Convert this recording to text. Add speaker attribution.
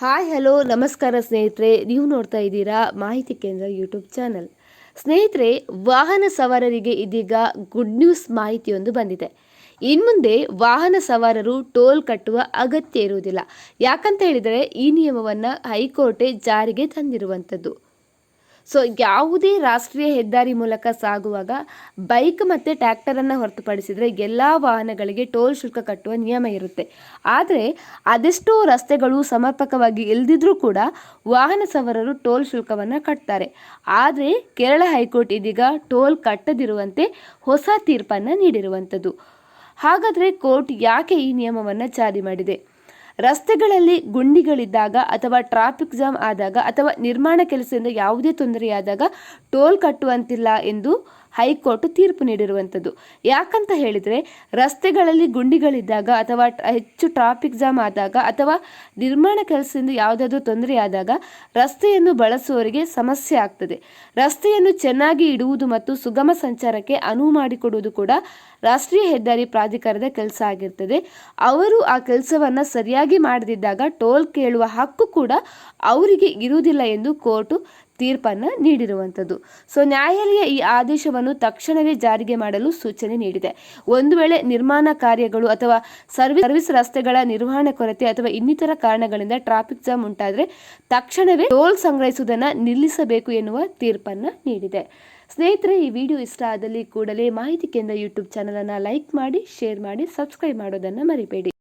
Speaker 1: Hi, hello, ನಮಸ್ಕಾರ ಸ್ನೇಹಿತರೆ. ನೀವು ನೋಡ್ತಾ ಇದ್ದೀರಾ ಮಾಹಿತಿ ಕೇಂದ್ರ ಯೂಟ್ಯೂಬ್ ಚಾನಲ್. ಸ್ನೇಹಿತರೆ, ವಾಹನ ಸವಾರರಿಗೆ ಇದೀಗ ಗುಡ್ ನ್ಯೂಸ್ ಮಾಹಿತಿಯೊಂದು ಬಂದಿದೆ. ಇನ್ಮುಂದೆ ವಾಹನ ಸವಾರರು ಟೋಲ್ ಕಟ್ಟುವ ಅಗತ್ಯ ಇರುವುದಿಲ್ಲ. ಯಾಕಂತ ಹೇಳಿದರೆ, ಈ ನಿಯಮವನ್ನು ಹೈಕೋರ್ಟೆ ಜಾರಿಗೆ ತಂದಿರುವಂಥದ್ದು. ಸೊ ಯಾವುದೇ ರಾಷ್ಟ್ರೀಯ ಹೆದ್ದಾರಿ ಮೂಲಕ ಸಾಗುವಾಗ ಬೈಕ್ ಮತ್ತು ಟ್ರ್ಯಾಕ್ಟರನ್ನು ಹೊರತುಪಡಿಸಿದರೆ ಎಲ್ಲ ವಾಹನಗಳಿಗೆ ಟೋಲ್ ಶುಲ್ಕ ಕಟ್ಟುವ ನಿಯಮ ಇರುತ್ತೆ. ಆದರೆ ಅದೆಷ್ಟೋ ರಸ್ತೆಗಳು ಸಮರ್ಪಕವಾಗಿ ಇಲ್ದಿದ್ರೂ ಕೂಡ ವಾಹನ ಸವಾರರು ಟೋಲ್ ಶುಲ್ಕವನ್ನು ಕಟ್ತಾರೆ. ಆದರೆ ಕೇರಳ ಹೈಕೋರ್ಟ್ ಇದೀಗ ಟೋಲ್ ಕಟ್ಟದಿರುವಂತೆ ಹೊಸ ತೀರ್ಪನ್ನು ನೀಡಿರುವಂಥದ್ದು ಹಾಗಾದರೆ ಕೋರ್ಟ್ ಯಾಕೆ ಈ ನಿಯಮವನ್ನು ಜಾರಿ ಮಾಡಿದೆ? ರಸ್ತೆಗಳಲ್ಲಿ ಗುಂಡಿಗಳಿದ್ದಾಗ ಅಥವಾ ಟ್ರಾಫಿಕ್ ಜಾಮ್ ಆದಾಗ ಅಥವಾ ನಿರ್ಮಾಣ ಕೆಲಸದಿಂದ ಯಾವುದೇ ತೊಂದರೆಯಾದಾಗ ಟೋಲ್ ಕಟ್ಟುವಂತಿಲ್ಲ ಎಂದು ಹೈಕೋರ್ಟ್ ತೀರ್ಪು ನೀಡಿರುವಂಥದ್ದು. ಯಾಕಂತ ಹೇಳಿದರೆ, ರಸ್ತೆಗಳಲ್ಲಿ ಗುಂಡಿಗಳಿದ್ದಾಗ ಅಥವಾ ಹೆಚ್ಚು ಟ್ರಾಫಿಕ್ ಜಾಮ್ ಆದಾಗ ಅಥವಾ ನಿರ್ಮಾಣ ಕೆಲಸದಿಂದ ಯಾವುದಾದ್ರೂ ತೊಂದರೆಯಾದಾಗ ರಸ್ತೆಯನ್ನು ಬಳಸುವವರಿಗೆ ಸಮಸ್ಯೆ ಆಗ್ತದೆ. ರಸ್ತೆಯನ್ನು ಚೆನ್ನಾಗಿ ಇಡುವುದು ಮತ್ತು ಸುಗಮ ಸಂಚಾರಕ್ಕೆ ಅನುವು ಮಾಡಿಕೊಡುವುದು ಕೂಡ ರಾಷ್ಟ್ರೀಯ ಹೆದ್ದಾರಿ ಪ್ರಾಧಿಕಾರದ ಕೆಲಸ ಆಗಿರ್ತದೆ. ಅವರು ಆ ಕೆಲಸವನ್ನು ಸರಿಯಾಗಿ ಮಾಡದಿದ್ದಾಗ ಟೋಲ್ ಕೇಳುವ ಹಕ್ಕು ಕೂಡ ಅವರಿಗೆ ಇರುವುದಿಲ್ಲ ಎಂದು ಕೋರ್ಟು ತೀರ್ಪನ್ನು ನೀಡಿರುವಂಥದ್ದು. ಸೊ ನ್ಯಾಯಾಲಯ ಈ ಆದೇಶವನ್ನು ತಕ್ಷಣವೇ ಜಾರಿಗೆ ಮಾಡಲು ಸೂಚನೆ ನೀಡಿದೆ. ಒಂದು ವೇಳೆ ನಿರ್ಮಾಣ ಕಾರ್ಯಗಳು ಅಥವಾ ಸರ್ವಿಸ್ ಸರ್ವಿಸ್ ರಸ್ತೆಗಳ ನಿರ್ವಹಣೆ ಕೊರತೆ ಅಥವಾ ಇನ್ನಿತರ ಕಾರಣಗಳಿಂದ ಟ್ರಾಫಿಕ್ ಜಾಮ್ ಉಂಟಾದರೆ ತಕ್ಷಣವೇ ಟೋಲ್ ಸಂಗ್ರಹಿಸುವುದನ್ನು ನಿಲ್ಲಿಸಬೇಕು ಎನ್ನುವ ತೀರ್ಪನ್ನು ನೀಡಿದೆ. ಸ್ನೇಹಿತರೆ, ಈ ವಿಡಿಯೋ ಇಷ್ಟ ಆದಲ್ಲಿ ಕೂಡಲೇ ಮಾಹಿತಿ ಕೇಂದ್ರ ಯೂಟ್ಯೂಬ್ ಚಾನಲನ್ನು ಲೈಕ್ ಮಾಡಿ, ಶೇರ್ ಮಾಡಿ, ಸಬ್ಸ್ಕ್ರೈಬ್ ಮಾಡೋದನ್ನು ಮರಿಬೇಡಿ.